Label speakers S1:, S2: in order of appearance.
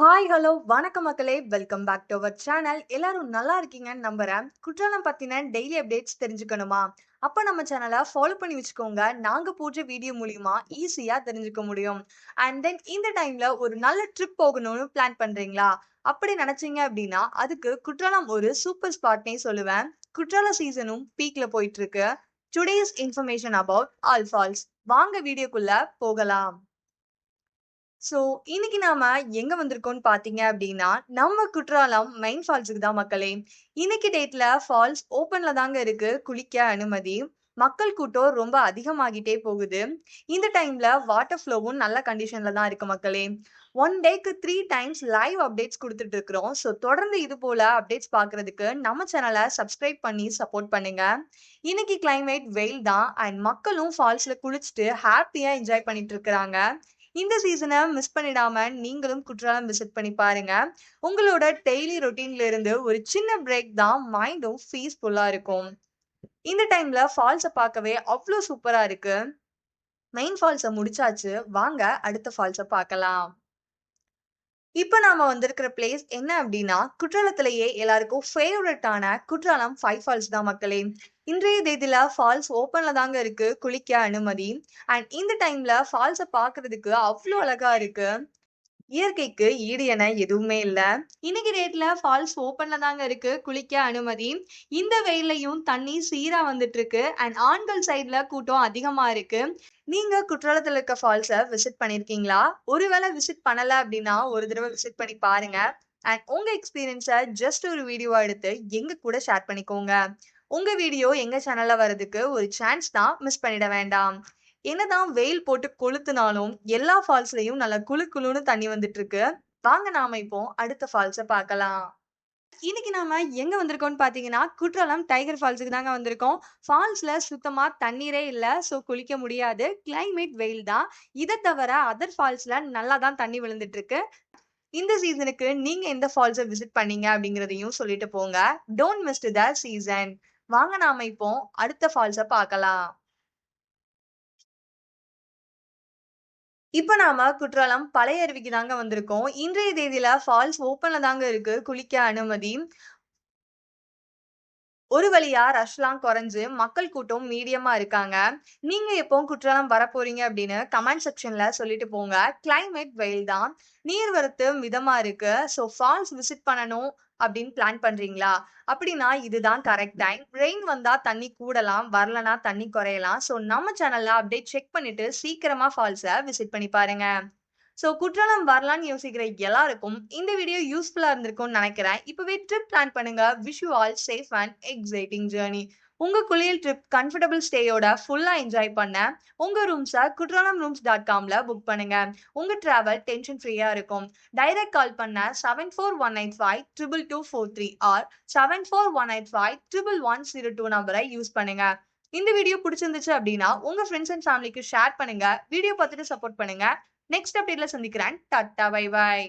S1: Hi, hello, வணக்கம் மக்களே! Welcome back to our channel. எல்லாரும் நல்லா இருக்கீங்கன்னு நம்புறேன். குற்றாலம் பத்தின டெய்லி அப்டேட்ஸ் தெரிஞ்சுக்கணுமா? அப்ப நம்ம சேனலை ஃபாலோ பண்ணி வச்சுக்கோங்க. நாங்க போடுற வீடியோ மூலியமா ஈஸியா தெரிஞ்சுக்க முடியும். அண்ட் தென் இந்த டைம்ல ஒரு நல்ல ட்ரிப் போகணும்னு பிளான் பண்றீங்களா? அப்படி நினைச்சீங்க அப்படின்னா, அதுக்கு குற்றாலம் ஒரு சூப்பர் ஸ்பாட்னே சொல்லுவேன். குற்றால சீசனும் பீக்ல போயிட்டு இருக்கு. Today's information about all falls. வாங்க வீடியோக்குள்ள போகலாம். ஸோ, இன்னைக்கு நாம எங்க வந்திருக்கோம்னு பார்த்தீங்க அப்படின்னா, நம்ம குற்றாலம் மெயின் ஃபால்ஸுக்கு தான் மக்களே. இன்னைக்கு டேட்ல ஃபால்ஸ் ஓப்பன்ல தாங்க இருக்கு. குளிக்க அனுமதி. மக்கள் கூட்டம் ரொம்ப அதிகமாகிட்டே போகுது. இந்த டைம்ல வாட்டர் ஃப்ளோவும் நல்ல கண்டிஷன்ல தான் இருக்கு மக்களே. ஒன் டேக்கு த்ரீ டைம்ஸ் லைவ் அப்டேட்ஸ் கொடுத்துட்டு இருக்கிறோம். ஸோ, தொடர்ந்து இது போல அப்டேட்ஸ் பார்க்கறதுக்கு நம்ம சேனலை சப்ஸ்கிரைப் பண்ணி சப்போர்ட் பண்ணுங்க. இன்னைக்கு கிளைமேட் வெயில் தான் அண்ட் மக்களும் ஃபால்ஸ்ல குளிச்சுட்டு ஹாப்பியா என்ஜாய் பண்ணிட்டு இருக்கிறாங்க. இந்த சீசனை மிஸ் பண்ணிடாம நீங்களும் குற்றாலம் விசிட் பண்ணி பாருங்க. உங்களோட டெய்லி ரொட்டீன்ல இருந்து ஒரு சின்ன பிரேக் தான் மைண்டும் பீஸ்ஃபுல்லா இருக்கும். இந்த டைம்ல ஃபால்ஸை பார்க்கவே அவ்வளோ சூப்பரா இருக்கு. மெயின் ஃபால்ஸை முடிச்சாச்சு. வாங்க அடுத்த ஃபால்ஸை பார்க்கலாம். இப்போ நாம வந்திருக்கிற பிளேஸ் என்ன அப்படின்னா, குற்றாலத்திலேயே எல்லாருக்கும் ஃபேவரட்டான குற்றாலம் ஃபைவ் ஃபால்ஸ் தான் மக்களே. இன்றைய தேதியில ஃபால்ஸ் ஓப்பன்ல தாங்க இருக்கு. குளிக்க அனுமதி. அண்ட் இந்த டைம்ல ஃபால்ஸை பார்க்கறதுக்கு அவ்வளோ அழகா இருக்கு. இயற்கைக்கு ஈடு என எதுவுமே இல்லை இன்னைக்கு டேட்ல ஃபால்ஸ் ஓப்பன்ல தாங்க இருக்கு. குளிக்க அனுமதி. இந்த வெயிலையும் தண்ணி சீரா வந்துட்டு இருக்கு. அண்ட் ஆண்கள் சைடில் கூட்டம் அதிகமா இருக்கு. நீங்க குற்றாலத்தில் இருக்க ஃபால்ஸை விசிட் பண்ணியிருக்கீங்களா? ஒருவேளை விசிட் பண்ணல அப்படின்னா, ஒரு தடவை விசிட் பண்ணி பாருங்க. அண்ட் உங்க எக்ஸ்பீரியன்ஸை ஜஸ்ட் ஒரு வீடியோவா எடுத்து எங்க கூட ஷேர் பண்ணிக்கோங்க. உங்க வீடியோ எங்க சேனல்ல வரதுக்கு ஒரு சான்ஸ் தான். மிஸ் பண்ணிட வேண்டாம். என்னதான் வெயில் போட்டு கொளுத்துனாலும், எல்லா ஃபால்ஸ்லயும் நல்லா குளு குளுன்னு தண்ணி வந்துட்டு இருக்கு. வாங்க நாம இப்போ அடுத்த ஃபால்ஸ பார்க்கலாம். இன்னைக்கு நாம எங்க வந்திருக்கோம்னு பாத்தீங்கன்னா குற்றாலம் டைகர் ஃபால்ஸுக்கு தாங்க வந்திருக்கோம். ஃபால்ஸ்ல சுத்தமா தண்ணீரே இல்ல. ஸோ குளிக்க முடியாது. கிளைமேட் வெயில் தான். இதை தவிர அதர் ஃபால்ஸ்ல நல்லா தான் தண்ணி விழுந்துட்டு இருக்கு. இந்த சீசனுக்கு நீங்க எந்த ஃபால்ஸை விசிட் பண்ணீங்க அப்படிங்கிறதையும் சொல்லிட்டு போங்க. Don't miss the season. வாங்க நாம இப்போ அடுத்த ஃபால்ஸ பார்க்கலாம். இப்போ நாம குற்றாலம் பழைய அருவிக்கு தாங்க வந்திருக்கோம். இன்றைய தேதியில ஃபால்ஸ் ஓப்பன்ல தாங்க இருக்கு. குளிக்க அனுமதி. ஒரு வழியா ரஷ்லாம் குறைஞ்சு மக்கள் கூட்டம் மீடியமா இருக்காங்க. நீங்க எப்போ குற்றாலம் வரப்போறீங்க அப்படின்னு கமெண்ட் செக்ஷன்ல சொல்லிட்டு போங்க. கிளைமேட் வெயில் தான். நீர்வரத்து மிதமா இருக்கு. ஸோ ஃபால்ஸ் விசிட் பண்ணணும் அப்படின்னு பிளான் பண்றீங்களா? அப்படின்னா இதுதான் கரெக்ட் டைம். ரெயின் வந்தா தண்ணி கூடலாம். வரலனா தண்ணி குறையலாம். ஸோ நம்ம சேனல்ல அப்டேட் செக் பண்ணிட்டு சீக்கிரமா ஃபால்ஸை விசிட் பண்ணி பாருங்க. ஸோ குற்றாலம் வரலான்னு யோசிக்கிற எல்லாருக்கும் இந்த வீடியோ யூஸ்ஃபுல்லாக இருந்திருக்கும்னு நினைக்கிறேன். இப்போவே ட்ரிப் பிளான் பண்ணுங்க. Wish you all safe and exciting journey உங்க குளியல் ட்ரிப் கம்ஃபர்டபுள் ஸ்டேயோட ஃபுல்லா என்ஜாய் பண்ண உங்க ரூம்ஸை குற்றாலம் ரூம்ஸ் டாட் காம்ல புக் பண்ணுங்க. உங்க டிராவல் டென்ஷன் ஃப்ரீயா இருக்கும். டைரக்ட் கால் பண்ண 7418522243 ஆர் 7418511102 நம்பரை யூஸ் பண்ணுங்க. இந்த வீடியோ பிடிச்சிருந்துச்சு அப்படின்னா, உங்க ஃப்ரெண்ட்ஸ் அண்ட் ஃபேமிலிக்கு ஷேர் பண்ணுங்க. வீடியோ பார்த்துட்டு சப்போர்ட் பண்ணுங்க. நெக்ஸ்ட் அப்டேட்ல சந்திக்கிறேன். Tata bye bye